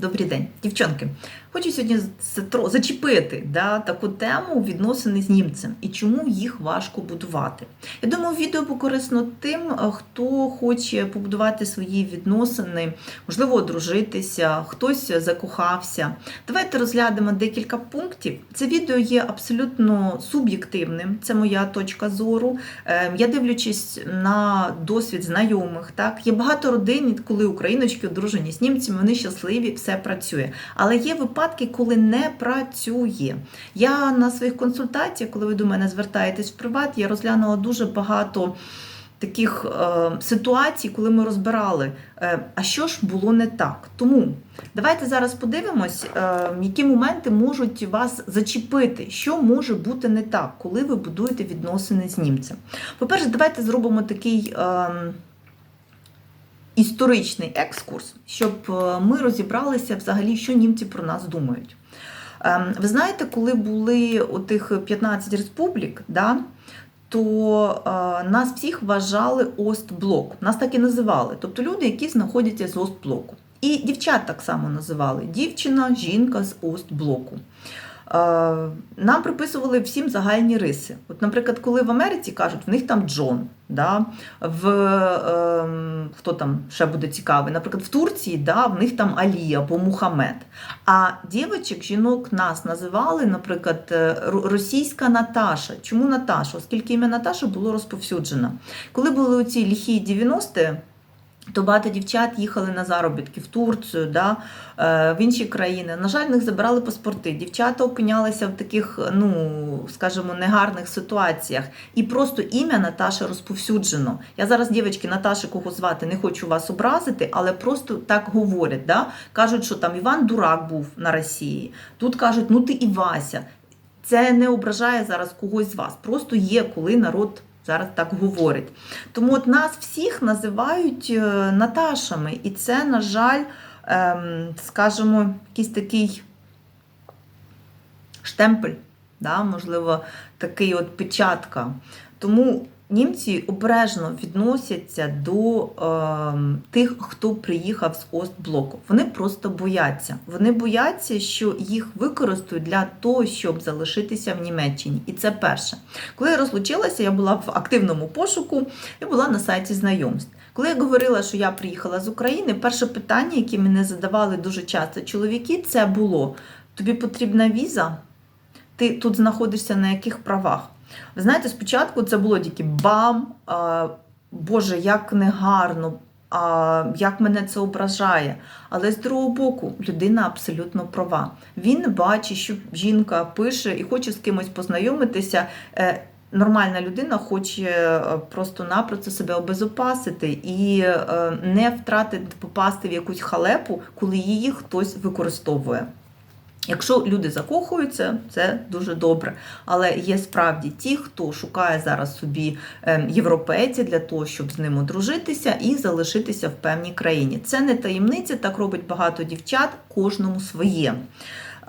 Добрий день, дівчонки. Хочу сьогодні зачепити да, таку тему відносини з німцем і чому їх важко будувати. Я думаю, відео буде корисно тим, е, хто хоче побудувати свої відносини, можливо, одружитися, хтось закохався. Давайте розглянемо декілька пунктів. Це відео є абсолютно суб'єктивним, це моя точка зору. Е, Я дивлячись на досвід знайомих, так є багато родин, коли україночки одружені з німцями, вони щасливі, все працює. Але є випадки, коли не працює. Я на своїх консультаціях, коли ви до мене звертаєтесь в приват, я розглянула дуже багато. Таких е, ситуацій, коли ми розбирали, е, а що ж було не так. Тому давайте зараз подивимось, е, які моменти можуть вас зачепити, що може бути не так, коли ви будуєте відносини з німцем. По-перше, давайте зробимо такий. Е, історичний екскурс, щоб е, ми розібралися взагалі, що німці про нас думають. Ем, Ви знаєте, коли були отих 15 республік, да, то е, нас всіх вважали Остблок. Нас так і називали. Тобто люди, які знаходяться з Остблоку. І дівчат так само називали: дівчина, жінка з Остблоку. Е, Нам приписували всім загальні риси. От, наприклад, коли в Америці кажуть, в них там Джон, да? в е, хто там ще буде цікавий, наприклад, в Турції да, в них там Алі або Мухаммед. А дівчаток, жінок нас називали, наприклад, е, російська Наташа. Чому Наташа? Оскільки ім'я Наташа було розповсюджено. Коли були оці ліхі 90-ті, то багато дівчат їхали на заробітки в Турцію, да, е, в інші країни. На жаль, них забирали паспорти. Дівчата опинялися в таких, ну скажімо, негарних ситуаціях. І просто ім'я Наташа розповсюджено. Я зараз, дівчатки, Наташі кого звати, не хочу вас образити, але просто так говорять. Да? Кажуть, що там Іван Дурак був на Росії. Тут кажуть, ну ти і Вася. Це не ображає зараз когось з вас. Просто є, коли народ зараз так говорить. Тому от нас всіх називають е, Наташами, і це, на жаль, ем, скажімо, якийсь такий штемпель, да, можливо, такий от печатка. Тому німці обережно відносяться до ем, тих, хто приїхав з Остблоку. Вони просто бояться. Вони бояться, що їх використають для того, щоб залишитися в Німеччині. І це перше. Коли я розлучилася, я була в активному пошуку і була на сайті знайомств. Коли я говорила, що я приїхала з України, перше питання, яке мене задавали дуже часто чоловіки, це було: тобі потрібна віза? Ти тут знаходишся на яких правах? Ви знаєте, спочатку це було тільки бам, а, Боже, як негарно, а, як мене це ображає. Але з другого боку, людина абсолютно права. Він бачить, що жінка пише і хоче з кимось познайомитися. Е, Нормальна людина хоче е, просто-напросто себе обезопасити і е, не втратити, попасти в якусь халепу, коли її хтось використовує. Якщо люди закохуються, це дуже добре. Але є справді ті, хто шукає зараз собі ем, європейця для того, щоб з ним одружитися і залишитися в певній країні. Це не таємниця, так робить багато дівчат, кожному своє.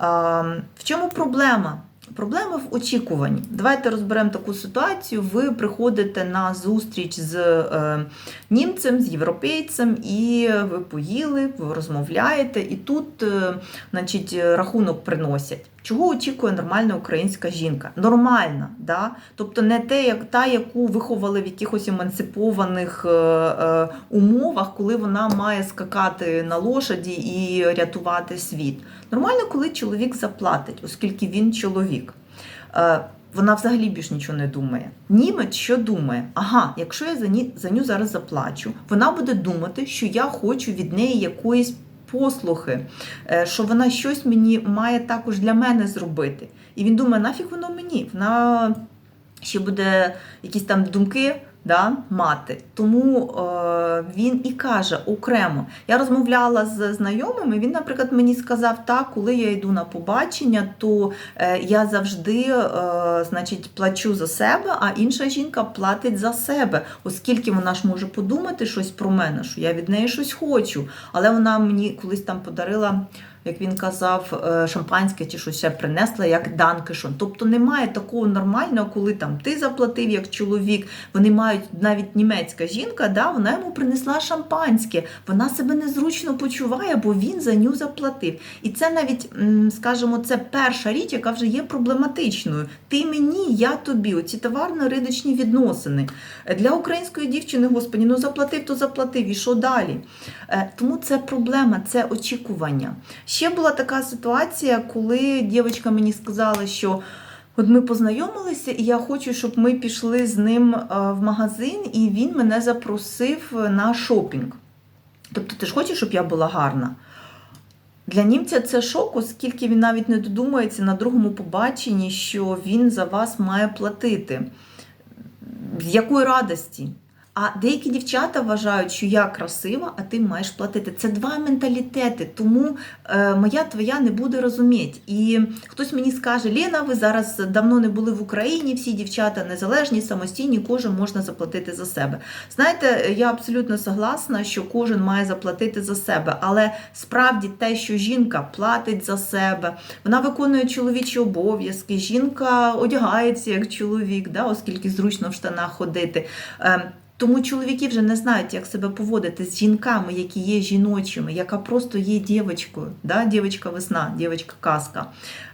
Ем, В чому проблема? Проблема в очікуванні. Давайте розберемо таку ситуацію. Ви приходите на зустріч з е, німцем, з європейцем, і ви поїли, ви розмовляєте, і тут е, значить, рахунок приносять. Чого очікує нормальна українська жінка? Нормальна, да? тобто не те, як та, яку виховали в якихось емансипованих е, е, умовах, коли вона має скакати на лошаді і рятувати світ. Нормально, коли чоловік заплатить, оскільки він чоловік. Е, вона взагалі більш нічого не думає. Німець що думає? Ага, якщо я за, ні, за ню зараз заплачу, вона буде думати, що я хочу від неї якоїсь послухи, е, що вона щось мені має також для мене зробити. І він думає, нафіг воно мені? Вона ще буде якісь там думки да, мати. Тому е, він і каже окремо. Я розмовляла з знайомими. Він, наприклад, мені сказав, так, коли я йду на побачення, то е, я завжди е, значить, плачу за себе, а інша жінка платить за себе, оскільки вона ж може подумати щось про мене, що я від неї щось хочу. Але вона мені колись там подарила як він казав, е, шампанське чи щось ще принесла, як данкишон. Тобто немає такого нормального, коли там ти заплатив як чоловік. Вони мають навіть німецька жінка, да, вона йому принесла шампанське. Вона себе незручно почуває, бо він за ню заплатив. І це навіть, скажімо, це перша річ, яка вже є проблематичною. Ти мені, я тобі. Оці товарно-риночні відносини. Для української дівчини, господі, ну заплатив, то заплатив. І що далі? Е, Тому це проблема, це очікування. Ще була така ситуація, коли дівчинка мені сказала, що. От ми познайомилися, і я хочу, щоб ми пішли з ним е, в магазин, і він мене запросив на шопінг. Тобто, ти ж хочеш, щоб я була гарна? Для німця це шок, оскільки він навіть не додумається на другому побаченні, що він за вас має платити. З якої радості? А деякі дівчата вважають, що я красива, а ти маєш платити. Це два менталітети, тому е, моя твоя не буде розуміти. І хтось мені скаже: Лена, ви зараз давно не були в Україні, всі дівчата незалежні, самостійні, кожен можна заплатити за себе. Знаєте, я абсолютно согласна, що кожен має заплатити за себе, але справді те, що жінка платить за себе, вона виконує чоловічі обов'язки, жінка одягається як чоловік, да, оскільки зручно в штанах ходити. Тому чоловіки вже не знають, як себе поводити з жінками, які є жіночими, яка просто є дівчинкою, да? дівчинка весна, дівчинка казка.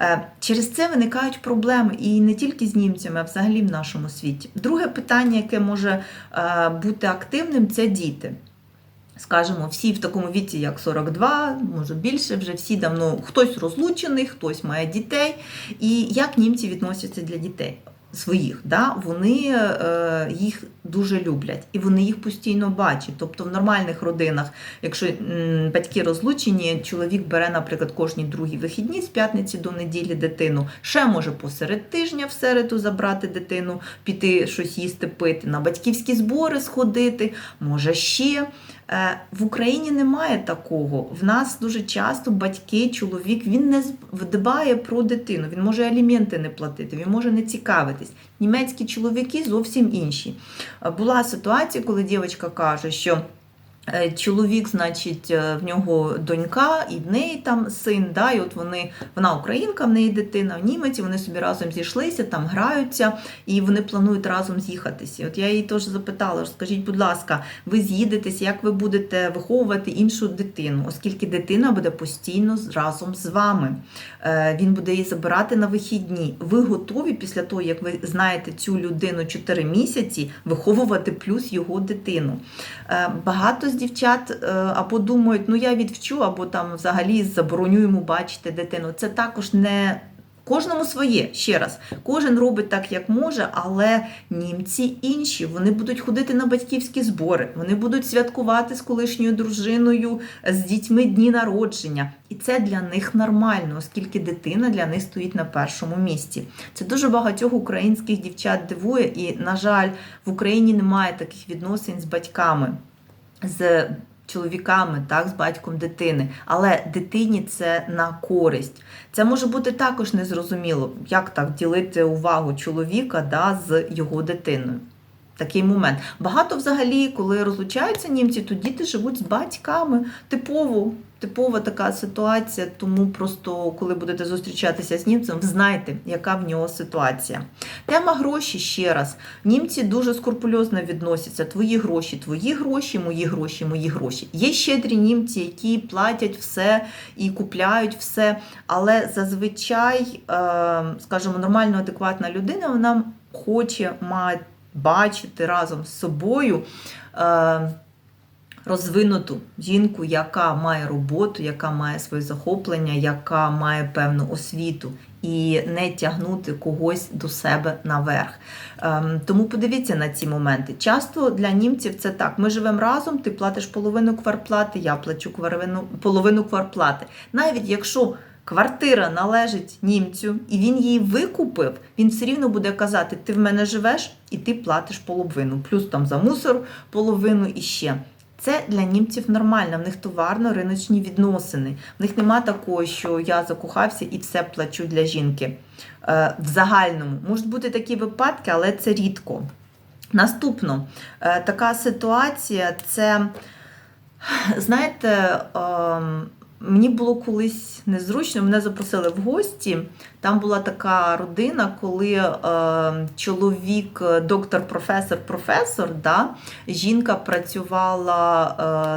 Е, Через це виникають проблеми і не тільки з німцями, а взагалі в нашому світі. Друге питання, яке може е, бути активним, це діти. Скажемо, всі в такому віці, як 42, може більше, вже всі давно хтось розлучений, хтось має дітей. І як німці відносяться для дітей? Своїх, да, вони е, їх дуже люблять і вони їх постійно бачать. Тобто в нормальних родинах, якщо батьки розлучені, чоловік бере, наприклад, кожні другі вихідні з п'ятниці до неділі дитину, ще може посеред тижня в середу забрати дитину, піти щось їсти, пити, на батьківські збори сходити, може ще. Е, В Україні немає такого. В нас дуже часто батьки, чоловік він не дбає про дитину. Він може аліменти не платити, він може не цікавитись. Німецькі чоловіки зовсім інші. Була ситуація, коли дівчинка каже, що. Е, Чоловік, значить, е, в нього донька, і в неї там син. Да, і от вони, вона українка, в неї дитина, в німець, і вони собі разом зійшлися, там граються, і вони планують разом з'їхатися. От я її теж запитала: скажіть, будь ласка, ви з'їдетесь, як ви будете виховувати іншу дитину, оскільки дитина буде постійно разом з вами. Е, Він буде її забирати на вихідні. Ви готові після того, як ви знаєте цю людину 4 місяці, виховувати плюс його дитину. Багато з дівчат е, або думають, ну я відвчу, або там взагалі йому бачити дитину. Це також не. Кожному своє, ще раз, кожен робить так, як може, але німці інші. Вони будуть ходити на батьківські збори, вони будуть святкувати з колишньою дружиною, з дітьми дні народження. І це для них нормально, оскільки дитина для них стоїть на першому місці. Це дуже багатьох українських дівчат дивує, і, на жаль, в Україні немає таких відносин з батьками. З чоловіками, так, з батьком дитини, але дитині це на користь. Це може бути також незрозуміло, як так ділити увагу чоловіка да, з його дитиною. Такий момент. Багато взагалі, коли розлучаються німці, то діти живуть з батьками. Типово, типова така ситуація. Тому просто, коли будете зустрічатися з німцем, знайте, яка в нього ситуація. Тема гроші ще раз. Німці дуже скрупульозно відносяться. Твої гроші, твої гроші, мої гроші, мої гроші. Є щедрі німці, які платять все і купляють все. Але зазвичай, е, скажімо, нормально адекватна людина, вона хоче мати бачити разом з собою е, розвинуту жінку, яка має роботу, яка має своє захоплення, яка має певну освіту, і не тягнути когось до себе наверх. Ем, тому подивіться на ці моменти. Часто для німців це так: ми живемо разом, ти платиш половину кварплати, я плачу кварвину- половину кварплати. Навіть якщо квартира належить німцю, і він її викупив, він все рівно буде казати: ти в мене живеш і ти платиш половину, плюс там за мусор половину і ще. Це для німців нормально, в них товарно-риночні відносини. В них нема такого, що я закохався і все плачу для жінки. Е, В загальному можуть бути такі випадки, але це рідко. Наступно, е, така ситуація це, знаєте, ем, Мені було колись незручно, мене запросили в гості. Там була така родина, коли е, чоловік, е, доктор, професор, професор, да, жінка працювала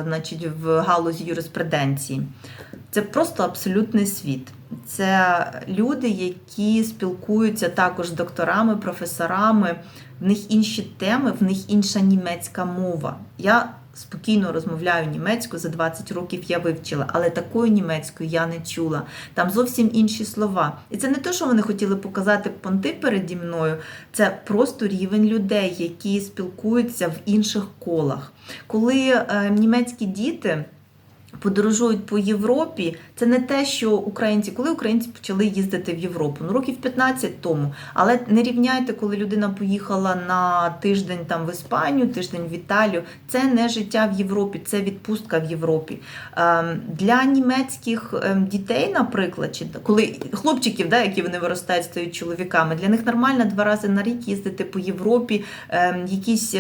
е, значить, в галузі юриспруденції. Це просто абсолютний світ. Це люди, які спілкуються також з докторами, професорами. В них інші теми, в них інша німецька мова. Я спокійно розмовляю німецькою, за 20 років я вивчила, але такою німецькою я не чула. Там зовсім інші слова. І це не те, що вони хотіли показати понти переді мною, це просто рівень людей, які спілкуються в інших колах. Коли е, німецькі діти подорожують по Європі, це не те, що українці, коли українці почали їздити в Європу, ну років 15 тому. Але не рівняйте, коли людина поїхала на тиждень там в Іспанію, тиждень в Італію. Це не життя в Європі, це відпустка в Європі. Ем, Для німецьких ем, дітей, наприклад, чи коли хлопчиків, да, які вони виростають, стають чоловіками, для них нормально два рази на рік їздити по Європі, ем, якісь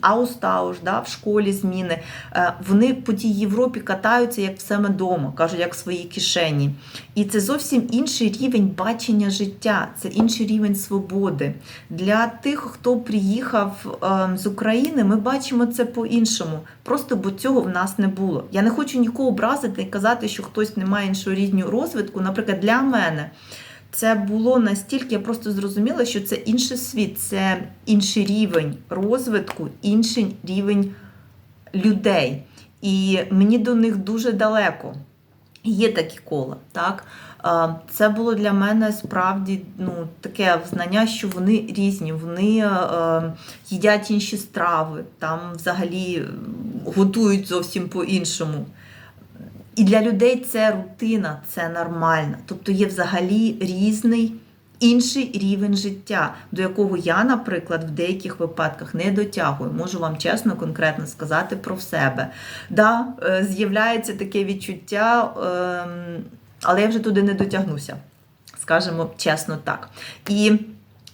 аустауш, да, в школі зміни. Е, Вони по тій Європі катаються як в себе дома, кажуть, як в своїй кишені. І це зовсім інший рівень бачення життя, це інший рівень свободи. Для тих, хто приїхав ем, з України, ми бачимо це по-іншому. Просто бо цього в нас не було. Я не хочу нікого образити і казати, що хтось не має іншого рівню розвитку. Наприклад, для мене. Це було настільки, я просто зрозуміла, що це інший світ, це інший рівень розвитку, інший рівень людей. І мені до них дуже далеко. Є такі кола, так? Це було для мене справді ну, таке знання, що вони різні, вони е, їдять інші страви, там взагалі готують зовсім по-іншому. І для людей це рутина, це нормально. Тобто є взагалі різний інший рівень життя, до якого я, наприклад, в деяких випадках не дотягую. Можу вам чесно, конкретно сказати про себе. Да, е, з'являється таке відчуття, ем, але я вже туди не дотягнуся. Скажемо чесно так. І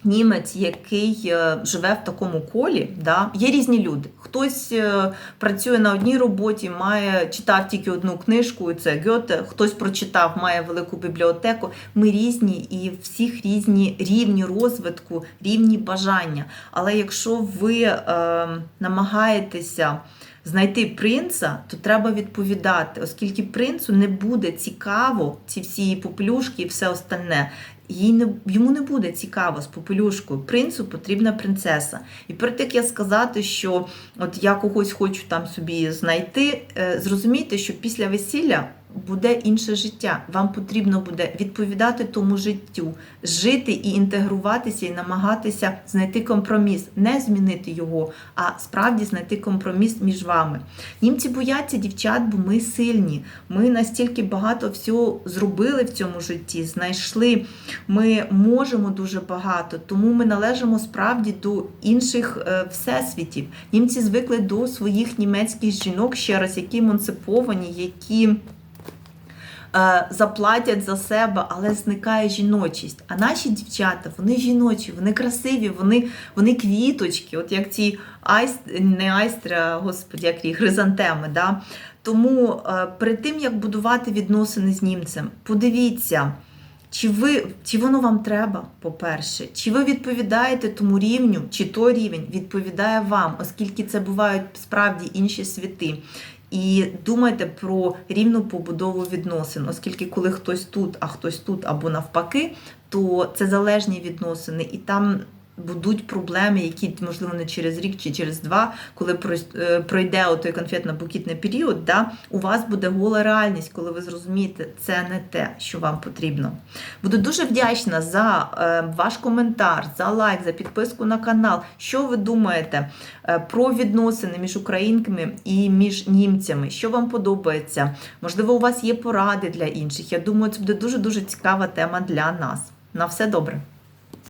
німець, який е, живе в такому колі, да, є різні люди. Хтось е, працює на одній роботі, має читав тільки одну книжку, і це Гьоте, хтось прочитав, має велику бібліотеку. Ми різні і всіх різні рівні розвитку, рівні бажання. Але якщо ви е, намагаєтеся знайти принца, то треба відповідати, оскільки принцу не буде цікаво ці всі попелюшки і все остальне. Їй не йому не буде цікаво з попелюшкою. Принцу потрібна принцеса. І перед як я сказати, що от я когось хочу там собі знайти, е, зрозумійте, що після весілля буде інше життя. Вам потрібно буде відповідати тому життю, жити і інтегруватися, і намагатися знайти компроміс, не змінити його, а справді знайти компроміс між вами. Німці бояться дівчат, бо ми сильні. Ми настільки багато всього зробили в цьому житті, знайшли. Ми можемо дуже багато, тому ми належимо справді до інших е, всесвітів. Німці звикли до своїх німецьких жінок, ще раз, які емансиповані, які. Е, Заплатять за себе, але зникає жіночість. А наші дівчата, вони жіночі, вони красиві, вони, вони квіточки, от як ці айст, не айстри, а господи, як їх хризантеми. Да? Тому е, перед тим, як будувати відносини з німцем, подивіться. Чи ви чи воно вам треба, по-перше, чи ви відповідаєте тому рівню, чи той рівень відповідає вам, оскільки це бувають справді інші світи. І думайте про рівну побудову відносин, оскільки коли хтось тут, а хтось тут або навпаки, то це залежні відносини, і там будуть проблеми, які можливо не через рік чи через два, коли е, пройде той конфетно-букітний період, да, у вас буде гола реальність, коли ви зрозумієте, це не те, що вам потрібно. Буду дуже вдячна за е, ваш коментар, за лайк, за підписку на канал. Що ви думаєте е, про відносини між українками і між німцями? Що вам подобається? Можливо, у вас є поради для інших. Я думаю, це буде дуже дуже цікава тема для нас. На все добре.